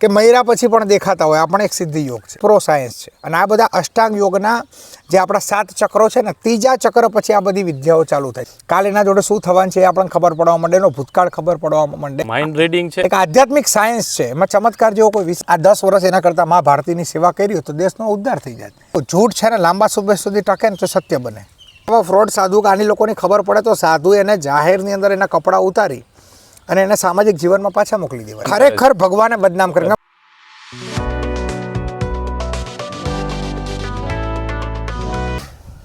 કે મૈરા પછી પણ દેખાતા હોય. આ પણ એક સિદ્ધિ યોગ છે. પ્રો સાયન્સ છે. અને આ બધા અષ્ટાંગ યોગના જે આપણા સાત ચક્રો છે ને ત્રીજા ચક્ર પછી આ બધી વિદ્યાઓ ચાલુ થાય કાલ એના જોડે શું થવાનું છે એ આપણને ખબર પડવા માંડે એનો ભૂતકાળ ખબર પડવા માંડે. માઇન્ડ રીડિંગ છે. એક આધ્યાત્મિક સાયન્સ છે. એમાં ચમત્કાર જેવો કોઈ આ દસ વર્ષ એના કરતાં મા ભારતીની સેવા કરી હોય તો દેશનો ઉદ્ધાર થઈ જાય. જૂઠ છે ને લાંબા સમય સુધી ટકે ને તો સત્ય બને. હવે ફ્રોડ સાધુ આની લોકોની ખબર પડે તો સાધુ એને જાહેરની અંદર એના કપડાં ઉતારી અને એને સામાજિક જીવનમાં પાછા મોકલી દેવા ખરેખર ભગવાને બદનામ કરી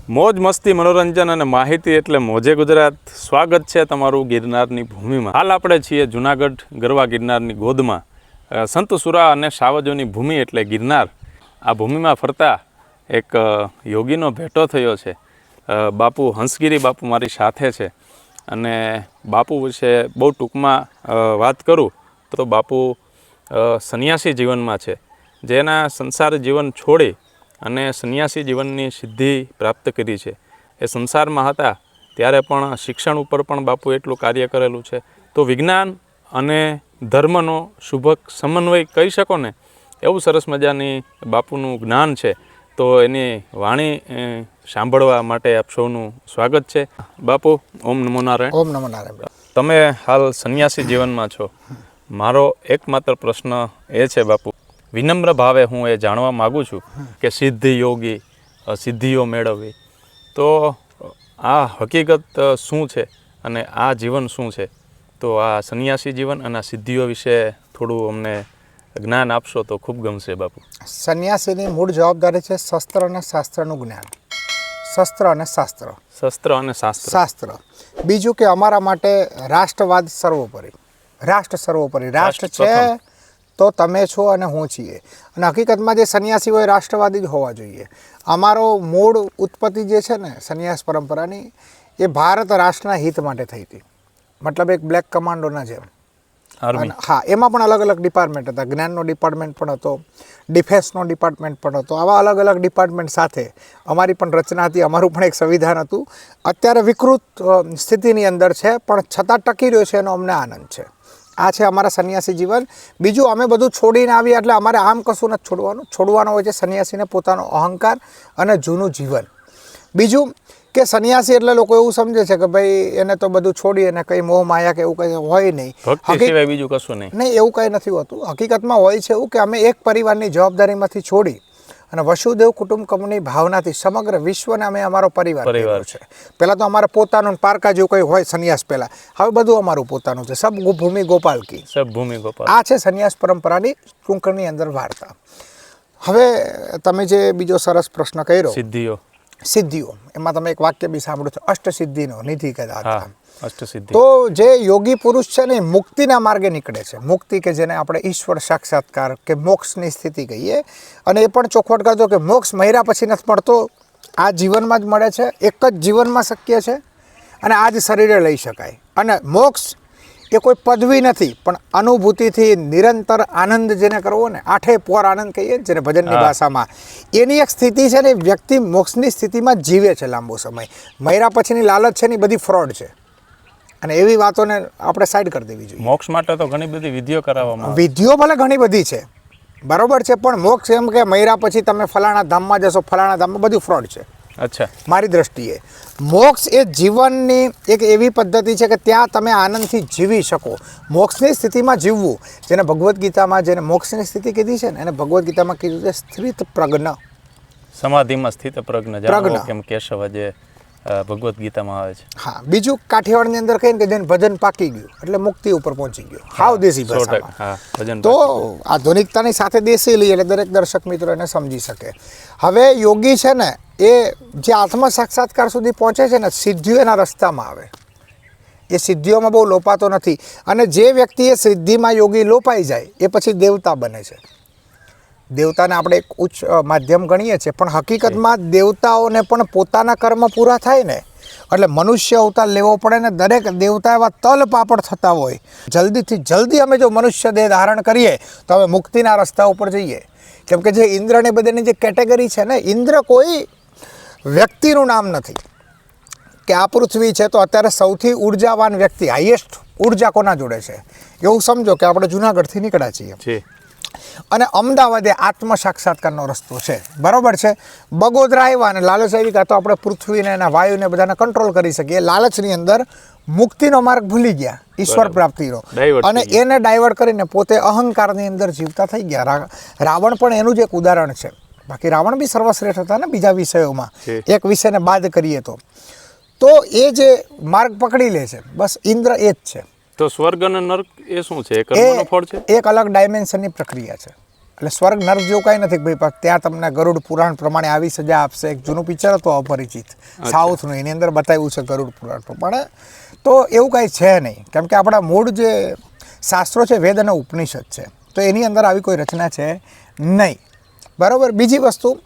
મોજ મસ્તી મનોરંજન અને માહિતી એટલે મોજે ગુજરાત. સ્વાગત છે તમારું ગિરનારની ભૂમિમાં. હાલ આપણે છીએ જુનાગઢ ગરવા ગિરનારની ગોદમાં. અ, સંત સુરા અને સાવજોની ભૂમિ એટલે ગિરનાર. આ ભૂમિમાં ફરતા એક યોગીનો ભેટો થયો છે. બાપુ હંસગીરી બાપુ મારી સાથે છે. અને બાપુ વિશે બહુ ટૂંકમાં વાત કરું તો બાપુ સંન્યાસી જીવનમાં છે. જેના સંસાર જીવન છોડી અને સંન્યાસી જીવનની સિદ્ધિ પ્રાપ્ત કરી છે. એ સંસારમાં હતા, ત્યારે પણ શિક્ષણ ઉપર પણ બાપુ એટલું કાર્ય કરેલું છે. તો વિજ્ઞાન અને ધર્મનો શુભક સમન્વય કહી શકો ને? એવું સરસ મજાની બાપુનું જ્ઞાન છે. તો એની વાણી સાંભળવા માટે આપ સૌનું સ્વાગત છે. બાપુ ઓમ નમો નારાયણ. ઓમ નમો નારાયણ તમે હાલ સંન્યાસી જીવનમાં છો. મારો એકમાત્ર પ્રશ્ન એ છે બાપુ વિનમ્ર ભાવે હું એ જાણવા માગું છું કે સિદ્ધિ યોગી સિદ્ધિઓ મેળવવી. તો આ હકીકત શું છે અને આ જીવન શું છે? તો આ સંન્યાસી જીવન અને આ સિદ્ધિઓ વિશે થોડું અમને જ્ઞાન આપશો તો ખૂબ ગમશે બાપુ. સંન્યાસીની મૂળ જવાબદારી છે શસ્ત્ર અને શાસ્ત્રનું જ્ઞાન. શસ્ત્ર અને શાસ્ત્ર. શસ્ત્ર અને શાસ્ત્ર. શાસ્ત્ર. બીજું કે અમારા માટે રાષ્ટ્રવાદ સર્વોપરી. રાષ્ટ્ર સર્વોપરી. રાષ્ટ્ર છે તો તમે છો અને હું છીએ. અને હકીકતમાં જે સંન્યાસી હોય રાષ્ટ્રવાદી જ હોવા જોઈએ. અમારો મૂળ ઉત્પત્તિ જે છે ને સંન્યાસ પરંપરાની એ ભારત રાષ્ટ્રના હિત માટે થઈ હતી. મતલબ એક બ્લેક કમાન્ડોના જેમ. હા, એમાં પણ અલગ અલગ ડિપાર્ટમેન્ટ હતા. જ્ઞાનનો ડિપાર્ટમેન્ટ પણ હતો ડિફેન્સનો ડિપાર્ટમેન્ટ પણ હતો. આવા અલગ અલગ ડિપાર્ટમેન્ટ સાથે અમારી પણ રચના હતી. અમારું પણ એક સંવિધાન હતું. અત્યારે વિકૃત સ્થિતિની અંદર છે, પણ છતાં ટકી રહ્યો છે એનો અમને આનંદ છે. આ છે અમારા સંન્યાસી જીવન. બીજું, અમે બધું છોડીને આવીએ એટલે અમારે આમ કશું નથી છોડવાનું. છોડવાનો હોય છે સંન્યાસીને પોતાનો અહંકાર અને જૂનું જીવન. બીજું કે સંન્યાસી એટલે લોકો એવું સમજે છે કે ભાઈ એને તો બધું છોડી અને કંઈ મોહ માયા કે એવું કંઈ હોય નહીં. બીજું કશું નહીં. નહીં એવું કંઈ નથી હોતું. હકીકતમાં હોય છે એવું કે અમે એક પરિવારની જવાબદારીમાંથી છોડી અને વસુદેવ કુટુંબ કંપની ભાવનાથી સમગ્ર વિશ્વને અમે અમારો પરિવાર પરિવાર છે. પહેલાં તો અમારે પોતાનું પારકા જેવું કંઈ હોય સંન્યાસ પહેલાં. હવે બધું અમારું પોતાનું છે. સબ ભૂમિ ગોપાલ કી સબ ભૂમિ ગોપાલ. આ છે સંન્યાસ પરંપરાની ટૂંકની અંદર વાર્તા. હવે તમે જે બીજો સરસ પ્રશ્ન કર્યો સિદ્ધિઓ. સિદ્ધિઓ. એમાં તમે એક વાક્ય બી સાંભળો છો અષ્ટ સિદ્ધિનો નિધિ કદાચ હા અષ્ટસિદ્ધિ. તો જે યોગી પુરુષ છે ને મુક્તિના માર્ગે નીકળે છે. મુક્તિ કે જેને આપણે ઈશ્વર સાક્ષાત્કાર કે મોક્ષની સ્થિતિ કહીએ અને એ પણ ચોખવટ કરજો કે મોક્ષ મહિરા પછી નથી મળતો. આ જીવનમાં જ મળે છે એક જ જીવનમાં શક્ય છે અને આ જ શરીરે લઈ શકાય. અને મોક્ષ એ કોઈ પદવી નથી પણ અનુભૂતિથી નિરંતર આનંદ જેને કરવો ને આઠે પોર આનંદ કહીએ જેને ભજનની ભાષામાં. એની એક સ્થિતિ છે ને વ્યક્તિ મોક્ષની સ્થિતિમાં જીવે છે લાંબો સમય. મૈરા પછીની લાલચ છે ને બધી ફ્રોડ છે. અને એવી વાતોને આપણે સાઈડ કરી દેવી જોઈએ. મોક્ષ માટે તો ઘણી બધી વિધિઓ કરાવવામાં વિધિઓ ભલે ઘણી બધી છે બરોબર છે પણ મોક્ષ એમ કે મૈરા પછી તમે ફલાણા ધામમાં જશો ફલાણા ધામમાં બધું ફ્રોડ છે. અચ્છા. મારી દ્રષ્ટિએ. મોક્ષ એ જીવનની એક એવી પદ્ધતિ છે કે ત્યાં તમે આનંદથી જીવી શકો. મોક્ષની સ્થિતિમાં જીવવું જેને ભગવદ્ ગીતામાં જેને મોક્ષની સ્થિતિ કીધી છે ને એને ભગવદ્ ગીતામાં કીધું છે સ્થિત પ્રજ્ઞ. સમાધિમાં સ્થિત પ્રજ્ઞ. પ્રજ્ઞ. કેમ કેશવ જે ભગવદ્ ગીતામાં આવે છે. હા બીજું કાઠિયાવાડની અંદર કહીને કે જેને ભજન પાકી ગયું એટલે મુક્તિ ઉપર પહોંચી ગયો. હાવ દેશી ભાષામાં. ભજન તો આધુનિકતાની સાથે દેશી લઈએ એટલે દરેક દર્શક મિત્રો એને સમજી શકે. હવે યોગી છે ને એ જે આત્મ સાક્ષાત્કાર સુધી પહોંચે છે ને સિદ્ધિઓ એના રસ્તામાં આવે. એ સિદ્ધિઓમાં બહુ લોપાતો નથી. અને જે વ્યક્તિ એ સિદ્ધિમાં યોગી લોપાઈ જાય એ પછી દેવતા બને છે. દેવતાને આપણે એક ઉચ્ચ માધ્યમ ગણીએ છીએ પણ હકીકતમાં દેવતાઓને પણ પોતાના કર્મ પૂરા થાય ને એટલે મનુષ્ય અવતાર લેવો પડે ને દરેક દેવતા એવા તલ પાપડ થતા હોય. જલ્દીથી જલ્દી અમે જો મનુષ્ય દેહ ધારણ કરીએ તો હવે મુક્તિના રસ્તા ઉપર જઈએ. કેમ કે જે ઇન્દ્રને બધાની જે કેટેગરી છે ને ઇન્દ્ર કોઈ વ્યક્તિનું નામ નથી. કે આ પૃથ્વી છે તો અત્યારે સૌથી ઉર્જાવાન વ્યક્તિ હાઈએસ્ટ ઊર્જા કોના જોડે છે? એવું સમજો કે આપણે જુનાગઢથી નીકળ્યા છીએ. અને અમદાવાદ એ આત્મ સાક્ષાત્કારનો રસ્તો છે. બરાબર છે? બગોદરા આવ્યા અને લાલચ આવી કાં તો આપણે પૃથ્વીને એના વાયુને બધાને કંટ્રોલ કરી શકીએ. લાલચની અંદર મુક્તિનો માર્ગ ભૂલી ગયા. ઈશ્વર પ્રાપ્તિનો અને એને ડાયવર્ટ કરીને પોતે અહંકારની અંદર જીવતા થઈ ગયા. રાવણ પણ એનું જ એક ઉદાહરણ છે. બાકી રાવણ બી સર્વશ્રેષ્ઠ હતા ને બીજા વિષયોમાં. એક વિષયને બાદ કરીએ તો. તો એ જે માર્ગ પકડી લે છે બસ ઇન્દ્ર એ જ છે. તો સ્વર્ગ અને નર્ક એ શું છે? કર્મનો ફળ છે? એક અલગ ડાયમેન્શનની પ્રક્રિયા છે. એટલે સ્વર્ગ નર્ક જેવું કાંઈ નથી ભાઈ પણ ત્યાં તમને ગરુડ પુરાણ પ્રમાણે આવી સજા આપશે. એક જૂનું પિક્ચર હતું અપરિચિત. સાઉથનું એની અંદર બતાવ્યું છે ગરુડ પુરાણ પ્રમાણે. તો એવું કાંઈ છે નહીં. કેમ કે આપણા મૂળ જે શાસ્ત્રો છે વેદ અને ઉપનિષદ છે તો એની અંદર આવી કોઈ રચના છે નહીં. બરાબર? બીજી વસ્તુ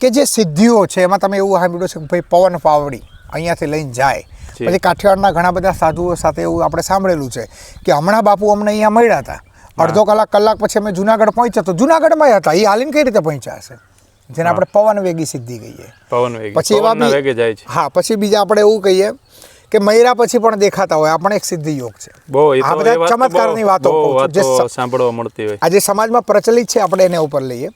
કે જે સિદ્ધિઓ છે એમાં તમે એવું સાંભળ્યું છે કે ભાઈ પવન પાવડી અહીંયાથી લઈને જાય. પછી કાઠિયાવાડના ઘણા બધા સાધુઓ સાથે એવું આપણે સાંભળેલું છે કે હમણાં બાપુ અમને અહીંયા મળ્યા હતા. અડધો કલાક કલાક પછી અમે જુનાગઢ પહોંચ્યા તો જુનાગઢમાં હતા. એ હાલીને કઈ રીતે પહોંચ્યા હશે? જેને આપણે પવન વેગી સિદ્ધિ કહીએ. પવન પછી એવા જાય છે. હા પછી બીજા આપણે એવું કહીએ કે મયરા પછી પણ દેખાતા હોય. આપણે એક સિદ્ધિ યોગ છે. આ બધા ચમત્કારની વાતો. જે સાંભળવા મળતી હોય. આજે સમાજમાં પ્રચલિત છે આપણે એને ઉપર લઈએ.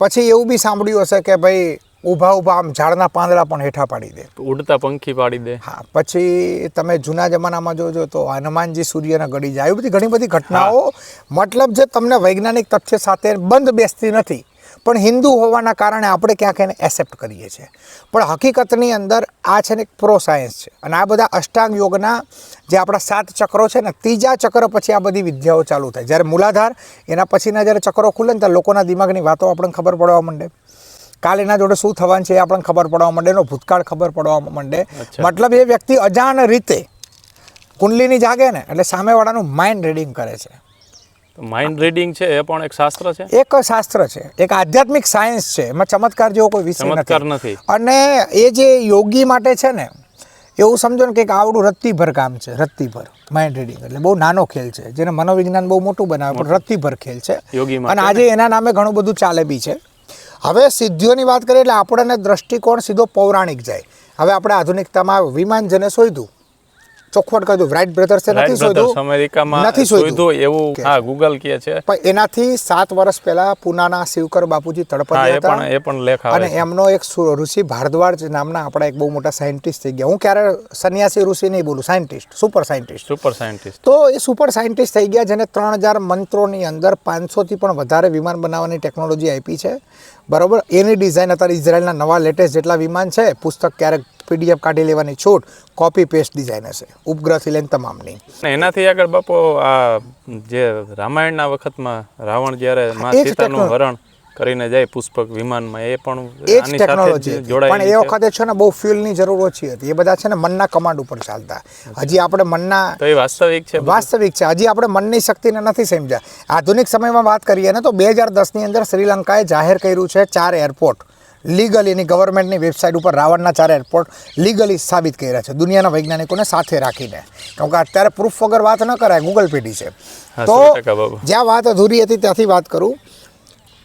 પછી એવું બી સાંભળ્યું હશે કે ભાઈ ઊભા ઊભા આમ ઝાડના પાંદડા પણ હેઠા પાડી દે. ઉડતા પંખી પાડી દે. હા પછી તમે જૂના જમાનામાં જોજો તો હનુમાનજી સૂર્યના ગળી જાય. આવી બધી ઘણી બધી ઘટનાઓ મતલબ જે તમને વૈજ્ઞાનિક તથ્ય સાથે બંધ બેસતી નથી પણ હિન્દુ હોવાના કારણે આપણે ક્યાંક એને એસેપ્ટ કરીએ છીએ. પણ હકીકતની અંદર આ છે ને એક પ્રો સાયન્સ છે. અને આ બધા અષ્ટાંગ યોગના જે આપણા સાત ચક્રો છે ને ત્રીજા ચક્ર પછી આ બધી વિદ્યાઓ ચાલુ થાય. જ્યારે મૂલાધાર એના પછીના જ્યારે ચક્રો ખુલે ને ત્યારે લોકોના દિમાગની વાતો આપણને ખબર પડવા માંડે. કાલ એના જોડે શું થવાનું છે એ આપણને ખબર પડવા માંડે એનો ભૂતકાળ ખબર પડવા માંડે. મતલબ એ વ્યક્તિ અજાણ રીતે કુંડલીની જાગે ને એટલે સામેવાળાનું માઇન્ડ રીડિંગ કરે છે. માઇન્ડ રીડિંગ છે એ પણ એક શાસ્ત્ર છે? એક શાસ્ત્ર છે. એક આધ્યાત્મિક સાયન્સ છે. એમાં ચમત્કાર જેવો કોઈ વિષય નથી. અને એ જે યોગી માટે છે ને એવું સમજો ને કે આવડું રત્તીભર કામ છે રત્તીભર માઇન્ડ રીડિંગ એટલે બહુ નાનો ખેલ છે. જેને મનોવિજ્ઞાન બહુ મોટું બનાવે પણ રત્તીભર ખેલ છે. અને આજે એના નામે ઘણું બધું ચાલે બી છે. હવે સિદ્ધિઓની વાત કરીએ એટલે આપણને દ્રષ્ટિકોણ સીધો પૌરાણિક જાય. હવે આપણે આધુનિકતામાં વિમાન જેને શોધ્યું ચોખવટ કહ્યું રાઇટ બ્રધર્સ નથી શોધ્યું અમેરિકામાં નથી શોધ્યું એવું હા ગૂગલ કહે છે. પણ એનાથી સાત વર્ષ પહેલા પુનાના શિવકર બાપુજી તળપદી પણ હતા. એ પણ લેખ અને એમનો એક ઋષિ ભારદ્વાજ નામના આપણા એક બહુ મોટા સાયન્ટિસ્ટ થઈ ગયા. હું ક્યારે સન્યાસી ઋષિ નહીં બોલું scientist super scientist. Super scientist. તો એ સુપર સાયન્ટિસ્ટ થઈ ગયા જેને ત્રણ હજાર મંત્રોની અંદર પાંચસોથી પણ વધારે વિમાન બનાવવાની ટેકનોલોજી આપી છે. બરોબર? એની ડિઝાઇન અત્યારે ઇઝરાયલના નવા લેટેસ્ટ જેટલા વિમાન છે પુસ્તક ક્યારેક પીડીએફ કાઢી લેવાની છૂટ કોપી પેસ્ટ ડિઝાઇન હશે. ઉપગ્રહથી લઈને તમામની. એનાથી આગળ બાપો આ જે રામાયણના વખતમાં રાવણ જ્યારે મા સીતાનું હરણ કરીને જાય પુષ્પક વિમાનમાં એ પણ એ જ ટેકનોલોજી પણ એ વખતે છે ને બહુ ફ્યુલની જરૂર ઓછી હતી. એ બધા છે ને મનના કમાન્ડ ઉપર ચાલતા. હજી આપણે મનના તો એ વાસ્તવિક છે વાસ્તવિક છે. હજી આપણે મનની શક્તિને નથી સમજ્યા. આધુનિક સમયમાં વાત કરીએ ને તો બે હજાર દસની અંદર શ્રીલંકાએ જાહેર કર્યું છે ચાર એરપોર્ટ લીગલી એની ગવર્મેન્ટની વેબસાઇટ ઉપર રાવણના ચાર એરપોર્ટ લીગલી સાબિત કર્યા છે. દુનિયાના વૈજ્ઞાનિકોને સાથે રાખીને. કેમ કે અત્યારે પ્રૂફ વગર વાત ન કરાય ગૂગલ પેઢી છે. તો. જ્યાં વાત અધૂરી હતી ત્યાંથી વાત કરું.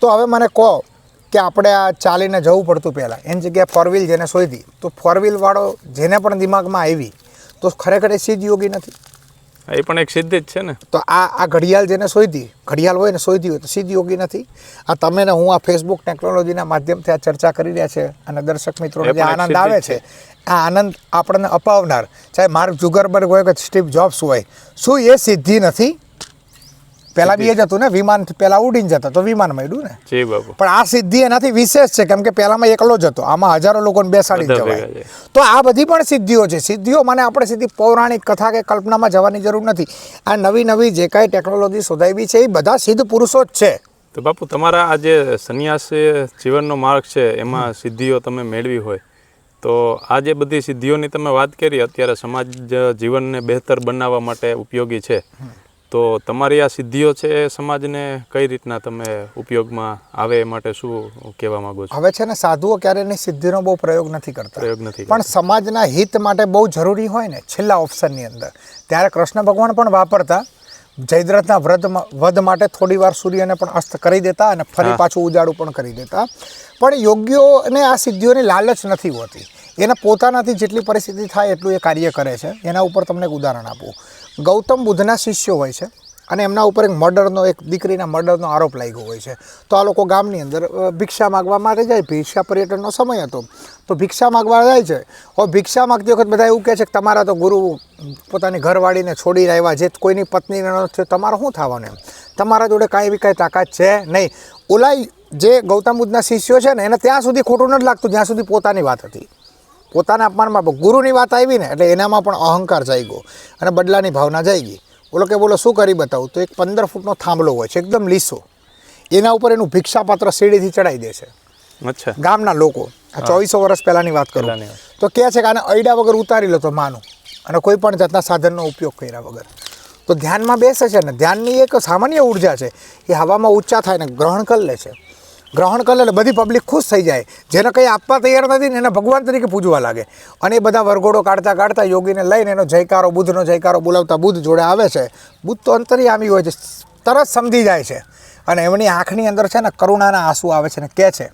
તો હવે મને કહો કે આપણે આ ચાલીને જવું પડતું પહેલાં. એની જગ્યાએ ફોર વ્હીલ જેને શોધી તો ફોર વ્હીલવાળો જેને પણ દિમાગમાં આવી તો ખરેખર એ સીધ યોગી નથી? એ પણ એક સિદ્ધિ જ છે ને. તો આ આ ઘડિયાળ જેને શોધી ઘડિયાળ હોય ને શોધી હોય તો સિદ્ધ યોગી નથી. આ તમે ને હું આ ફેસબુક ટેકનોલોજીના માધ્યમથી આ ચર્ચા કરી રહ્યા છે અને દર્શક મિત્રોને એ જે આનંદ આવે છે. આ આનંદ આપણને અપાવનાર. ચાહે માર્ક જુગરબર્ગ હોય કે સ્ટીવ જોબ્સ હોય શું એ સિદ્ધિ નથી? પહેલા બી એ જ હતું ને વિમાન પેલા ઉડીને જતા તો વિમાન મળ્યું ને? જી બાબુ પણ આ સિદ્ધિ એનાથી વિશેષ છે કેમ કે પહેલામાં એકલો જ હતો આમાં હજારો લોકોને બેસાડી જવાય. તો આ બધી પણ સિદ્ધિઓ છે. સિદ્ધિઓ મને આપણે સીધી પૌરાણિક કથા કે કલ્પનામાં જવાની જરૂર નથી. આ નવી નવી જે કાંઈ ટેકનોલોજી શોધાવી છે એ બધા સિદ્ધ પુરુષો જ છે. તો બાપુ તમારા આ જે સંન્યાસ જીવનનો માર્ગ છે એમાં સિદ્ધિઓ તમે મેળવી હોય. તો આ જે બધી સિદ્ધિઓની તમે વાત કરી અત્યારે સમાજ જીવનને બહેતર બનાવવા માટે ઉપયોગી છે. તો તમારી આ સિદ્ધિઓ છે એ સમાજને કઈ રીતના તમે ઉપયોગમાં આવે એ માટે શું કહેવા માંગો છો? હવે છે ને સાધુઓ ક્યારે એની સિદ્ધિનો બહુ પ્રયોગ નથી કરતા. પ્રયોગ નથી પણ સમાજના હિત માટે બહુ જરૂરી હોય ને છેલ્લા ઓપ્શનની અંદર. ત્યારે કૃષ્ણ ભગવાન પણ વાપરતા જયદ્રથના વ્રત વધ માટે થોડી વાર સૂર્યને પણ અસ્ત કરી દેતા અને ફરી પાછું ઉજાડું પણ કરી દેતા. પણ યોગ્યોને આ સિદ્ધિઓની લાલચ નથી હોતી. એને પોતાનાથી જેટલી પરિસ્થિતિ થાય એટલું એ કાર્ય કરે છે. એના ઉપર તમને એક ઉદાહરણ આપું. ગૌતમ બુદ્ધના શિષ્યો હોય છે અને એમના ઉપર એક મર્ડરનો એક દીકરીના મર્ડરનો આરોપ લાગ્યો હોય છે. તો આ લોકો ગામની અંદર ભિક્ષા માગવા માટે જાય, ભિક્ષા પર્યટનનો સમય હતો. તો ભિક્ષા માગવા જાય છે. હવે ભિક્ષા માગતી વખત બધા એવું કહે છે કે તમારા તો ગુરુ પોતાની ઘરવાળીને છોડી આવ્યા જે કોઈની પત્નીને નથી તમારે શું થવાનું એમ? તમારા જોડે કાંઈ બી કાંઈ તાકાત છે નહીં. ઓલા જે ગૌતમ બુદ્ધના શિષ્યો છે ને, એને ત્યાં સુધી ખોટું નથી લાગતું, જ્યાં સુધી પોતાની વાત હતી. પોતાના અપમાનમાં ગુરુની વાત આવી ને એટલે એનામાં પણ અહંકાર જાગ્યો અને બદલાની ભાવના જાગી. બોલો કે બોલો શું કરી બતાવું? તો એક પંદર ફૂટનો થાંભલો હોય છે એકદમ લીસો. એના ઉપર એનું ભિક્ષાપાત્ર સીડીથી ચડાવી દે છે. અચ્છા. ગામના લોકો. આ ચોવીસો વર્ષ પહેલાંની વાત કરું. તો કહે છે કે આને અયડા વગર ઉતારી લો તો માનું. અને કોઈ પણ જાતના સાધનનો ઉપયોગ કર્યા વગર. તો ધ્યાનમાં બેસે છે ને ધ્યાનની એક સામાન્ય ઊર્જા છે. એ હવામાં ઊંચા થાય ને ગ્રહણ કરી લે છે. ગ્રહણ કરે એટલે બધી પબ્લિક ખુશ થઈ જાય. જેને કંઈ આપવા તૈયાર નથી ને એને ભગવાન તરીકે પૂજવા લાગે. અને એ બધા વરઘોડો કાઢતા કાઢતા યોગીને લઈને એનો જયકારો, બુદ્ધનો જયકારો બોલાવતા બુદ્ધ જોડે આવે છે. બુદ્ધ તો અંતરિયામી હોય છે, તરત સમજી જાય છે. અને એમની આંખની અંદર છે ને કરુણાના આંસુ આવે છે ને કહે છે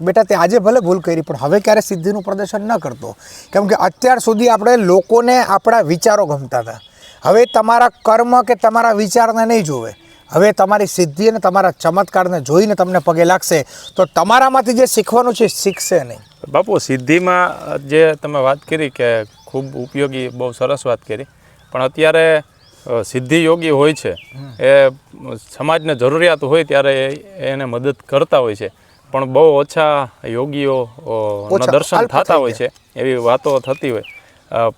બેટા તે આજે ભલે ભૂલ કરી, પણ હવે ક્યારે સિદ્ધિનું પ્રદર્શન ન કરતો. કેમ કે અત્યાર સુધી આપણે લોકોને આપણા વિચારો ગમતા હતા. હવે તમારા કર્મ કે તમારા વિચારને નહીં જોવે હવે તમારી સિદ્ધિ અને તમારા ચમત્કારને જોઈને તમને પગે લાગશે તો તમારામાંથી જે શીખવાનું છે શીખશે નહીં. બાપુ સિદ્ધિમાં જે તમે વાત કરી કે ખૂબ ઉપયોગી બહુ સરસ વાત કરી પણ અત્યારે સિદ્ધિ યોગી હોય છે એ સમાજને જરૂરિયાત હોય ત્યારે એને મદદ કરતા હોય છે. પણ બહુ ઓછા યોગીઓ દર્શન થતા હોય છે એવી વાતો થતી હોય.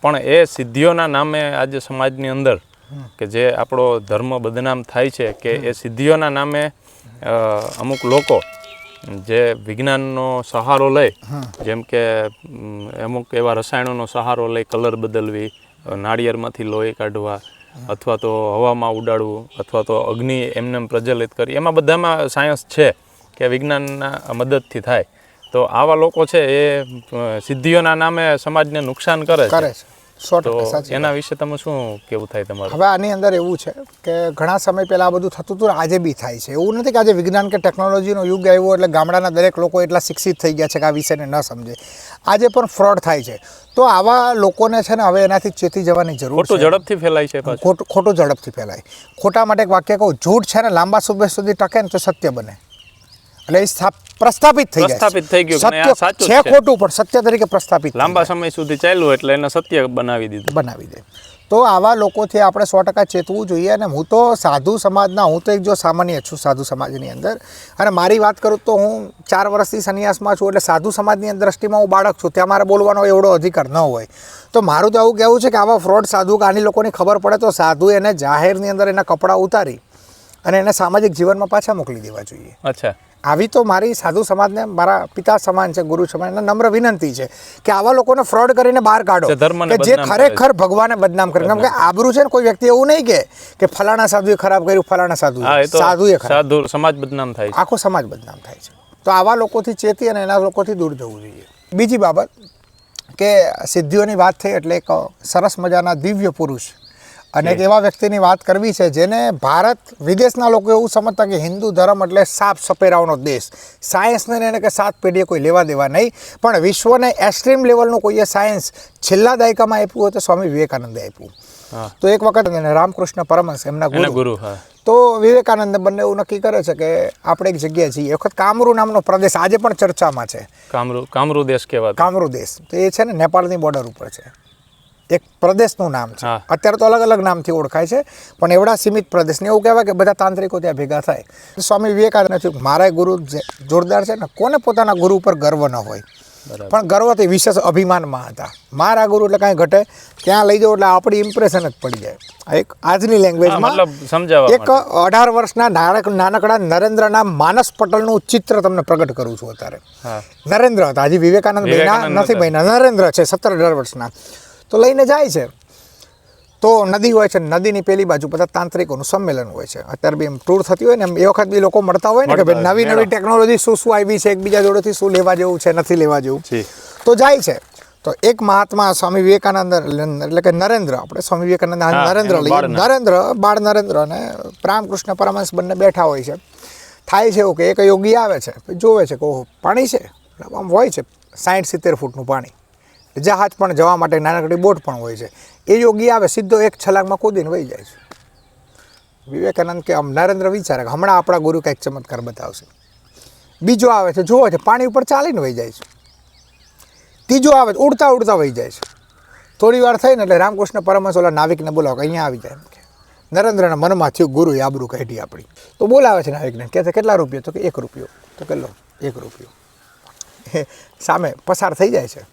પણ એ સિદ્ધિઓના નામે આજે સમાજની અંદર કે જે આપણો ધર્મ બદનામ થાય છે કે એ સિદ્ધિઓના નામે અમુક લોકો જે વિજ્ઞાનનો સહારો લે જેમ કે અમુક એવા રસાયણોનો સહારો લઈ કલર બદલવી નાળિયેરમાંથી લોહી કાઢવા અથવા તો હવામાં ઉડાડવું અથવા તો અગ્નિ એમને એમ પ્રજ્વલિત કરી. એમાં બધામાં સાયન્સ છે કે વિજ્ઞાનના મદદથી થાય. તો આવા લોકો છે એ સિદ્ધિઓના નામે સમાજને નુકસાન કરે કરે છે. એના વિશે તમે શું કેવું થાય તમારું? હવે આની અંદર એવું છે કે ઘણા સમય પહેલાં આ બધું થતું હતું આજે બી થાય છે. એવું નથી કે આજે વિજ્ઞાન કે ટેકનોલોજીનો યુગ આવ્યો એટલે ગામડાના દરેક લોકો એટલા શિક્ષિત થઈ ગયા છે કે આ વિષયને ન સમજે. આજે પણ ફ્રોડ થાય છે. તો આવા લોકોને છે ને હવે એનાથી ચેતી જવાની જરૂર ખોટું ઝડપથી ફેલાય છે ખોટું ઝડપથી ફેલાય. ખોટા માટે એક વાક્ય કહું જૂઠ છે ને લાંબા સમય સુધી ટકે ને તો સત્ય બને. એટલે એ પ્રસ્થાપિત થઈ જાય પ્રસ્થાપિત થઈ ગયું સત્ય સાચું છે. ખોટું પણ સત્ય તરીકે પ્રસ્થાપિત લાંબા સમય સુધી ચાલ્યું એટલે એને સત્ય બનાવી દીધું. બનાવી દે. તો આવા લોકોથી આપણે સો ટકા ચેતવું જોઈએ અને હું તો સાધુ સમાજના હું તો એક જો સામાન્ય છું સાધુ સમાજની અંદર. અને મારી વાત કરું તો હું ચાર વર્ષથી સંન્યાસમાં છું એટલે સાધુ સમાજની દ્રષ્ટિમાં હું બાળક છું. ત્યાં મારે બોલવાનો એવડો અધિકાર ન હોય. તો મારું તો એવું કહેવું છે કે આવા ફ્રોડ સાધુ કે આની લોકોની ખબર પડે તો સાધુ એને જાહેરની અંદર એના કપડાં ઉતારી અને એને સામાજિક જીવનમાં પાછા મોકલી દેવા જોઈએ. અચ્છા. આવી તો મારી સાધુ સમાજને મારા પિતા સમાન છે ગુરુ સમાન નમ્ર વિનંતી છે કે આવા લોકોને ફ્રોડ કરીને બહાર કાઢો. જે કે જે. ખરેખર ભગવાને બદનામ કરે. કેમ કે આબરૂ છે ને કોઈ વ્યક્તિ એવું નહીં કે કે ફલાણા સાધુએ ખરાબ કર્યું ફલાણા સાધુ સાધુએ સાધુ સમાજ બદનામ થાય છે. આખો સમાજ બદનામ થાય છે. તો આવા લોકોથી ચેતી અને એના લોકોથી દૂર જવું જોઈએ. બીજી બાબત કે સિદ્ધિઓની વાત થઈ એટલે એક સરસ મજાના દિવ્ય પુરુષ અને એક એવા વ્યક્તિની વાત કરવી છે જેને ભારત વિદેશના લોકો એવું સમજતા કે હિન્દુ ધર્મ એટલે સાપ સપેરાઓનો દેશ. સાયન્સને એને કે સાત પેઢીએ કોઈ લેવા દેવા નહીં. પણ વિશ્વને એક્સ્ટ્રીમ લેવલનું કોઈએ સાયન્સ છેલ્લા દાયકામાં આપ્યું હોય તો સ્વામી વિવેકાનંદે આપ્યું. તો એક વખત રામકૃષ્ણ પરમહંસ એમના ગુરુ. તો વિવેકાનંદ બંને એવું નક્કી કરે છે કે આપણે એક જગ્યાએ જઈએ એ વખત કામરૂ નામનો પ્રદેશ આજે પણ ચર્ચામાં છે. કામરૂ કામરૂ દેશ કહેવાય કામરૂ દેશ. તો એ છે ને નેપાળની બોર્ડર ઉપર છે. એક પ્રદેશનું નામ છે. અત્યારે તો અલગ અલગ નામથી ઓળખાય છે પણ એવડા સીમિત પ્રદેશને એવું કહેવાય કે બધા તાંત્રિકો ત્યાં ભેગા થાય. સ્વામી વિવેકાનંદ મારા ગુરુ જોરદાર છે ને કોને પોતાના ગુરુ ઉપર ગર્વ ન હોય. પણ ગર્વથી વિશેષ અભિમાનમાં હતા. મારા ગુરુ એટલે કાંઈ ઘટે ત્યાં લઈ જાઓ એટલે આપણી ઇમ્પ્રેશન જ પડી જાય. એક આજની લેંગ્વેજમાં એક અઢાર વર્ષના નાનકડા નરેન્દ્રના માનસ પટલનું ચિત્ર તમને પ્રગટ કરું છું અત્યારે. નરેન્દ્ર હતા. હજી વિવેકાનંદ બન્યા નથી. બન્યા નરેન્દ્ર છે સત્તર અઢાર વર્ષના. તો લઈને જાય છે. તો નદી હોય છે નદીની પેલી બાજુ બધા તાંત્રિકોનું સંમેલન હોય છે. અત્યારે બી એમ ટૂર થતી હોય ને એમ એ વખત બી લોકો મળતા હોય ને કે ભાઈ નવી નવી ટેકનોલોજી શું શું આવી છે એકબીજા જોડેથી શું લેવા જેવું છે નથી લેવા જેવું. તો જાય છે. તો એક મહાત્મા સ્વામી વિવેકાનંદ એટલે કે નરેન્દ્ર આપણે સ્વામી વિવેકાનંદ નરેન્દ્ર લઈએ. નરેન્દ્ર બાળ નરેન્દ્ર અને રામકૃષ્ણ પરમહંસ બંને બેઠા હોય છે. થાય છે એવું કે એક યોગી આવે છે જોવે છે કે ઓહો પાણી છે? આમ હોય છે સાઠ સિત્તેર ફૂટનું પાણી. જહાજ પણ જવા માટે નાનકડી બોટ પણ હોય છે. એ યોગી આવે, સીધો એક છલાંગમાં કૂદીને વહી જાય છે. વિવેકાનંદ કે આમ નરેન્દ્ર વિચારે કે હમણાં આપણા ગુરુ કંઈક ચમત્કાર બતાવશે. બીજો આવે છે, જુઓ છે, પાણી ઉપર ચાલીને વહી જાય છે. ત્રીજો આવે છે, ઉડતા ઉડતા વહી જાય છે. થોડી વાર થઈને એટલે રામકૃષ્ણ પરમહંસ નાવિકને બોલાવો કે અહીંયા આવી જાય એમ કે. નરેન્દ્રના મનમાં થયું ગુરુએ આબરૂ કાઢી આપણી. તો બોલાવે છે નાવિકને, કહે કેટલા રૂપિયા? તો કે, એક રૂપિયો. તો કે, લો, એક રૂપિયો. સામે પસાર થઈ જાય છે.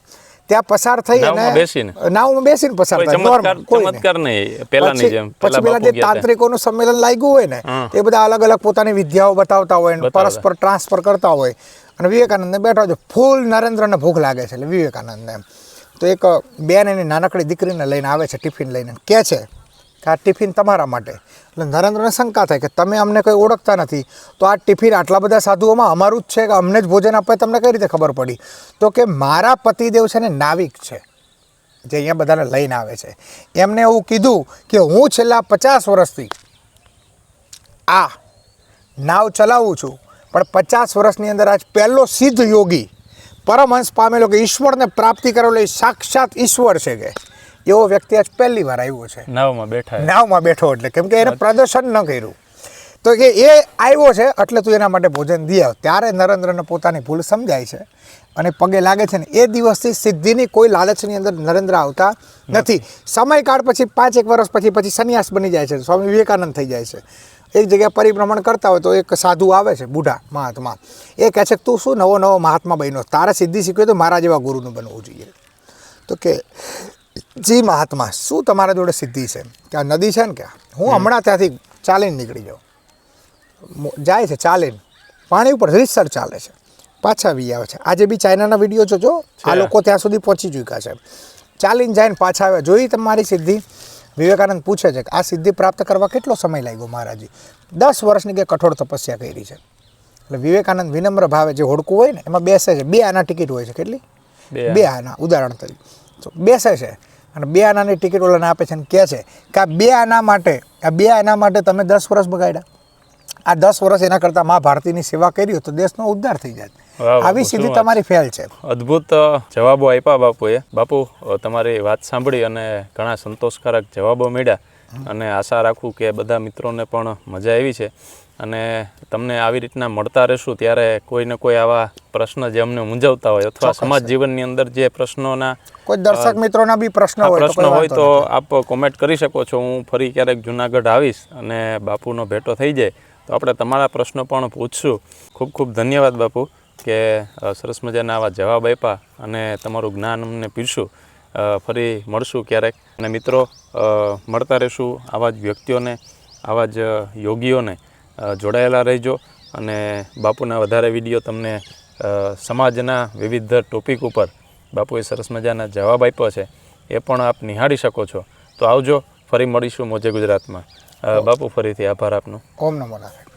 ત્યાં પસાર થઈ અને બેસીને? નાવમાં બેસીને પસાર થાય. ચમત્કાર નહીં. ચમત્કાર નહીં. પેલાની જેમ. પછી પેલા જે. તાંત્રિકોનું સંમેલન લાગ્યું હોય ને એ બધા અલગ અલગ પોતાની વિદ્યાઓ બતાવતા હોય ને પરસ્પર ટ્રાન્સફર કરતા હોય. અને વિવેકાનંદને બેઠા છે ફૂલ નરેન્દ્રને ભૂખ લાગે છે એટલે વિવેકાનંદને તો એક બેન એની નાનકડી દીકરીને લઈને આવે છે ટિફિન લઈને. કે છે કે આ ટિફિન તમારા માટે? એટલે નરેન્દ્રને શંકા થાય કે તમે અમને કંઈ ઓળખતા નથી, તો આ ટિફિન આટલા બધા સાધુઓમાં અમારું જ છે કે અમને જ ભોજન આપે તમને કઈ રીતે ખબર પડી? તો કે મારા પતિદેવ છે ને નાવિક છે, જે અહીંયા બધાને લઈને આવે છે. એમને એવું કીધું કે હું છેલ્લા પચાસ વર્ષથી આ નાવ ચલાવું છું, પણ પચાસ વર્ષની અંદર આજ પહેલો સિદ્ધ યોગી પરમહંસ પામેલો કે ઈશ્વરને પ્રાપ્તિ કરેલો એ સાક્ષાત ઈશ્વર છે કે. એવો વ્યક્તિ આજ પહેલી વાર આવ્યો છે. નાવમાં બેઠા નાવમાં બેઠો એટલે કેમ કે એને પ્રદર્શન ન કર્યું. તો કે એ આવ્યો છે એટલે તું એના માટે ભોજન દી આવ. ત્યારે નરેન્દ્રને પોતાની ભૂલ સમજાય છે અને પગે લાગે છે ને એ દિવસથી સિદ્ધિની કોઈ લાલચની અંદર નરેન્દ્ર આવતા નથી. સમયકાળ પછી પાંચ એક વર્ષ પછી પછી સંન્યાસ બની જાય છે. સ્વામી વિવેકાનંદ થઈ જાય છે. એક જગ્યાએ પરિભ્રમણ કરતા હોય તો એક સાધુ આવે છે બુઢા મહાત્મા. એ કહે છે તું શું નવો નવો મહાત્મા બન્યો? તારે સિદ્ધિ શીખવી તો મારા જેવા ગુરુનું બનવું જોઈએ. તો કે જી મહાત્મા શું તમારા જોડે સિદ્ધિ છે? કે આ નદી છે ને કે હું હમણાં ત્યાંથી ચાલીને નીકળી જાઉં જાય છે ચાલીને. પાણી ઉપર રીતસર ચાલે છે. પાછા આવી આવે છે. આજે બી ચાઇનાના વીડિયો જોજો. આ લોકો ત્યાં સુધી પહોંચી ચૂક્યા છે. ચાલીને જઈને પાછા આવે જોઈ તમારી સિદ્ધિ? વિવેકાનંદ પૂછે છે કે આ સિદ્ધિ પ્રાપ્ત કરવા કેટલો સમય લાગ્યો મહારાજી દસ વર્ષની કે કઠોર તપસ્યા કરી છે. એટલે વિવેકાનંદ વિનમ્ર ભાવે જે હોડકું હોય ને એમાં બેસે છે. બે આના ટિકિટ હોય છે. કેટલી? બે આના. ઉદાહરણ તરીકે. બેસે છે. અને બે આનાની ટિકિટ ઓલાને આપે છે અને કહે છે કે આ બે આના માટે આ બે આના માટે તમે દસ વર્ષ બગાડ્યા. આ દસ વર્ષ એના કરતાં મા ભારતીની સેવા કરી તો દેશનો ઉદ્ધાર થઈ જાય. આવી સીધી તમારી ફેલ છે. અદ્ભુત જવાબો આપ્યા બાપુએ. બાપુ તમારી વાત સાંભળી અને ઘણા સંતોષકારક જવાબો મળ્યા. અને આશા રાખું કે બધા મિત્રોને પણ મજા આવી છે. અને તમને આવી રીતના મળતા રહેશું ત્યારે કોઈ ને કોઈ આવા પ્રશ્ન જે અમને મૂંઝવતા હોય અથવા સમાજ જીવનની અંદર જે પ્રશ્નોના કોઈ દર્શક મિત્રોના બી પ્રશ્ન હોય પ્રશ્ન હોય તો આપ કોમેન્ટ કરી શકો છો. હું ફરી ક્યારેક જુનાગઢ આવીશ અને બાપુનો ભેટો થઈ જાય તો આપણે તમારા પ્રશ્નો પણ પૂછશું. ખૂબ ખૂબ ધન્યવાદ બાપુ કે સરસ મજાના આવા જવાબ આપ્યા અને તમારું જ્ઞાન અમને પીરશું ફરી મળશું ક્યારેક. અને મિત્રો મળતા રહેશું આવા જ વ્યક્તિઓને આવા જ યોગીઓને. જોડાયેલા રહેજો અને બાપુના વધારે વીડિયો તમને સમાજના વિવિધ ટોપિક ઉપર બાપુએ સરસ મજાના જવાબ આપ્યો છે, એ પણ આપ નિહાળી શકો છો. તો આવજો, ફરી મળીશું મોજે ગુજરાતમાં. બાપુ, ફરીથી આભાર આપનો. ઓમ નમો નારાયણ.